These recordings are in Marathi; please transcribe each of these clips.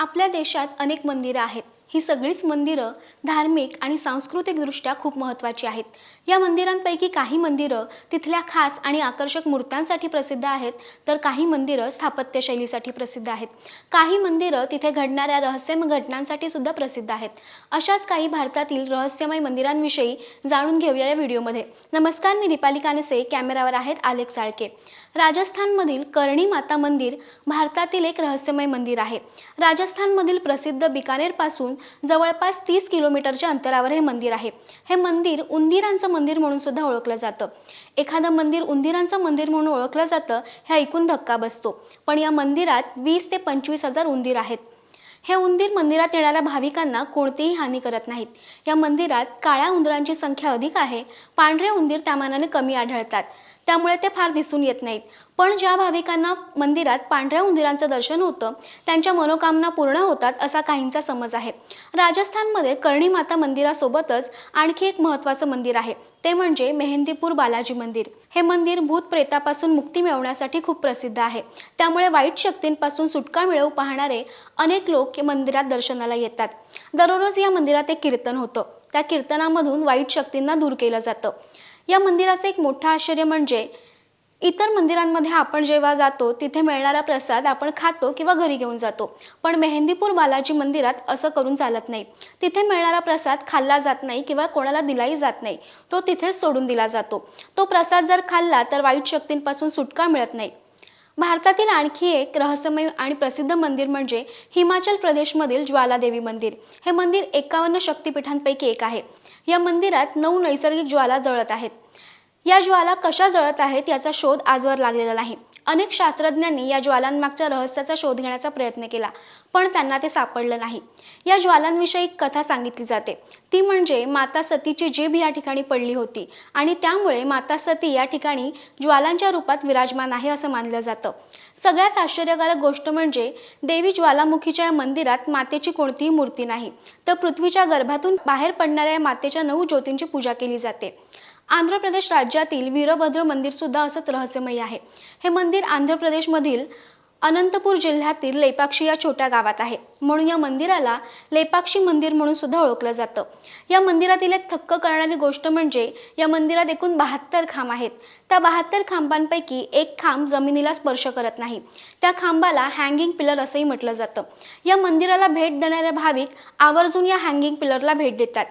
आपल्या देशात अनेक मंदिरं आहेत. ही सगळीच मंदिरं धार्मिक आणि सांस्कृतिकदृष्ट्या खूप महत्त्वाची आहेत. या मंदिरांपैकी काही मंदिरं तिथल्या खास आणि आकर्षक मूर्त्यांसाठी प्रसिद्ध आहेत तर काही मंदिरं स्थापत्यशैलीसाठी प्रसिद्ध आहेत. काही मंदिरं तिथे घडणाऱ्या रहस्यमय घटनांसाठी सुद्धा प्रसिद्ध आहेत. अशाच काही भारतातील रहस्यमय मंदिरांविषयी जाणून घेऊया या व्हिडिओमध्ये. नमस्कार मी दीपाली कानेसे कॅमेरावर आहेत आलेख चाळके राजस्थानमधील कर्णी माता मंदिर भारतातील एक रहस्यमय मंदिर आहे. राजस्थानमधील प्रसिद्ध बिकानेरपासून जवळपास तीस किलोमीटरच्या अंतरावर हे मंदिर आहे. हे मंदिर उंदिरांचं मंदिर म्हणून सुद्धा ओळखलं जातं. एखादं मंदिर उंदिरांचं मंदिर म्हणून ओळखलं जातं हे ऐकून धक्का बसतो. पण या मंदिरात वीस ते पंचवीस हजार उंदीर आहेत. हे उंदीर मंदिरात येणाऱ्या भाविकांना कोणतीही हानी करत नाहीत. या मंदिरात काळ्या उंदरांची संख्या अधिक आहे पांढरे उंदीर त्यामानाने कमी आढळतात. त्यामुळे ते फार दिसून येत नाहीत. पण ज्या भाविकांना मंदिरात पांढऱ्या उंदिरांचं दर्शन होतं त्यांच्या मनोकामना पूर्ण होतात असा काहींचा समज आहे. राजस्थानमध्ये कर्णी माता मंदिरासोबतच आणखी एक महत्त्वाचं मंदिर आहे. ते म्हणजे मेहंदीपूर बालाजी मंदिर. हे मंदिर भूत प्रेतापासून मुक्ती मिळवण्यासाठी खूप प्रसिद्ध आहे. त्यामुळे वाईट शक्तींपासून सुटका मिळवू पाहणारे अनेक लोक मंदिरात दर्शनाला येतात. दररोज या मंदिरात एक कीर्तन होतं. त्या कीर्तनामधून वाईट शक्तींना दूर केलं जातं. या मंदिराचं एक मोठं आश्चर्य म्हणजे इतर मंदिरांमध्ये आपण जेव्हा जातो तिथे मिळणारा प्रसाद आपण खातो किंवा घरी घेऊन जातो. पण मेहंदीपूर बालाजी मंदिरात असं करून चालत नाही. तिथे मिळणारा प्रसाद खाल्ला जात नाही किंवा कोणाला दिलाही जात नाही. तो तिथेच सोडून दिला जातो. तो प्रसाद जर खाल्ला तर वाईट शक्तींपासून सुटका मिळत नाही. भारतातील आणखी एक रहस्यमय आणि प्रसिद्ध मंदिर म्हणजे हिमाचल प्रदेशमधील ज्वालादेवी मंदिर. हे मंदिर एकावन्न शक्तिपीठांपैकी एक आहे. या मंदिरात नऊ नैसर्गिक ज्वाला जळत आहेत. या ज्वाला कशा जळत आहेत याचा शोध आजवर लागलेला नाही. अनेक शास्त्रज्ञांनी या ज्वालांमागच्या रहस्याचा शोध घेण्याचा प्रयत्न केला पण त्यांना ते सापडलं नाही. या ज्वालांविषयी एक कथा सांगितली जाते. ती म्हणजे माता सतीची जीभ या ठिकाणी पडली होती आणि त्यामुळे माता सती या ठिकाणी ज्वालांच्या रूपात विराजमान आहे असं मानलं जातं. सगळ्यात आश्चर्यकारक गोष्ट म्हणजे देवी ज्वालामुखीच्या या मंदिरात मातेची कोणतीही मूर्ती नाही. तर पृथ्वीच्या गर्भातून बाहेर पडणाऱ्या मातेच्या नऊ ज्योतींची पूजा केली जाते. आंध्र प्रदेश राज्यातील वीरभद्र मंदिर सुद्धा असंच रहस्यमय आहे. हे मंदिर आंध्र प्रदेशमधील अनंतपूर जिल्ह्यातील लेपाक्षी या छोट्या गावात आहे. म्हणून या मंदिराला लेपाक्षी मंदिर म्हणून सुद्धा ओळखलं जातं. या मंदिरातील एक थक्क करणारी गोष्ट म्हणजे या मंदिरात एकूण बहात्तर खांब आहेत. त्या बहात्तर खांबांपैकी एक खांब जमिनीला स्पर्श करत नाही. त्या खांबाला हँगिंग पिलर असंही म्हटलं जातं. या मंदिराला भेट देणारे भाविक आवर्जून या हँगिंग पिलरला भेट देतात.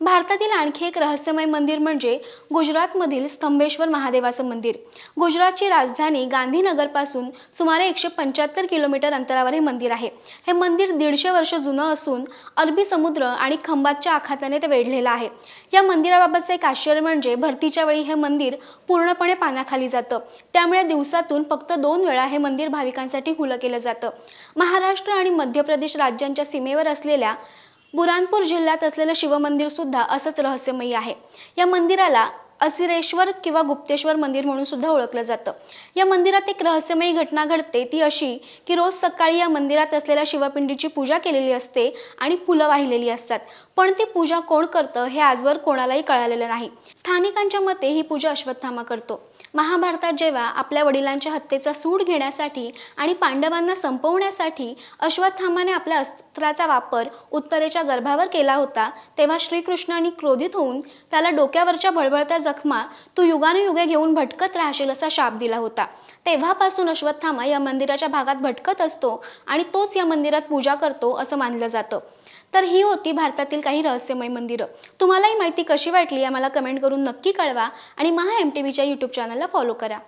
भारतातील आणखी एक रहस्यमय मंदिर म्हणजे गुजरातमधील स्तंभेश्वर महादेवाचं मंदिर. गुजरातची राजधानी गांधीनगरपासून सुमारे एकशे पंच्याहत्तर किलोमीटर अंतरावर हे मंदिर आहे. हे मंदिर दीडशे वर्ष जुनं असून अरबी समुद्र आणि खंबातच्या आखाताने ते वेढलेलं आहे. या मंदिराबाबतचं एक आश्चर्य म्हणजे भरतीच्या वेळी हे मंदिर पूर्णपणे पाण्याखाली जातं. त्यामुळे दिवसातून फक्त दोन वेळा हे मंदिर भाविकांसाठी खुलं केलं जातं. महाराष्ट्र आणि मध्य प्रदेश राज्यांच्या सीमेवर असलेल्या बुरानपूर जिल्ह्यात असलेलं शिवमंदिर सुद्धा असंच रहस्यमयी आहे. या मंदिराला असिरेश्वर किंवा गुप्तेश्वर मंदिर म्हणून सुद्धा ओळखलं जातं. या मंदिरात एक रहस्यमयी घटना घडते ती अशी की रोज सकाळी या मंदिरात असलेल्या शिवपिंडीची पूजा केलेली असते आणि फुलं वाहिलेली असतात. पण ती पूजा कोण करतं हे आजवर कोणालाही कळालेलं नाही. स्थानिकांच्या मते ही पूजा अश्वत्थामा करतो. महाभारतात जेव्हा आपल्या वडिलांच्या हत्येचा सूड घेण्यासाठी आणि पांडवांना संपवण्यासाठी अश्वत्थामाने आपल्या अस्त्राचा वापर उत्तरेच्या गर्भावर केला होता तेव्हा श्रीकृष्णाने क्रोधित होऊन त्याला डोक्यावरच्या भळबळत्या जखमा तू युगानुयुगे घेऊन भटकत राहशील असा शाप दिला होता. तेव्हापासून अश्वत्थामा या मंदिराच्या भागात भटकत असतो आणि तोच या मंदिरात पूजा करतो असं मानलं जातं. तर ही होती भारतातील काही रहस्यमय मंदिरं. तुम्हाला ही माहिती कशी वाटली आम्हाला कमेंट करून नक्की कळवा आणि महा एम टी व्हीच्या यूट्यूब चॅनलला फॉलो करा.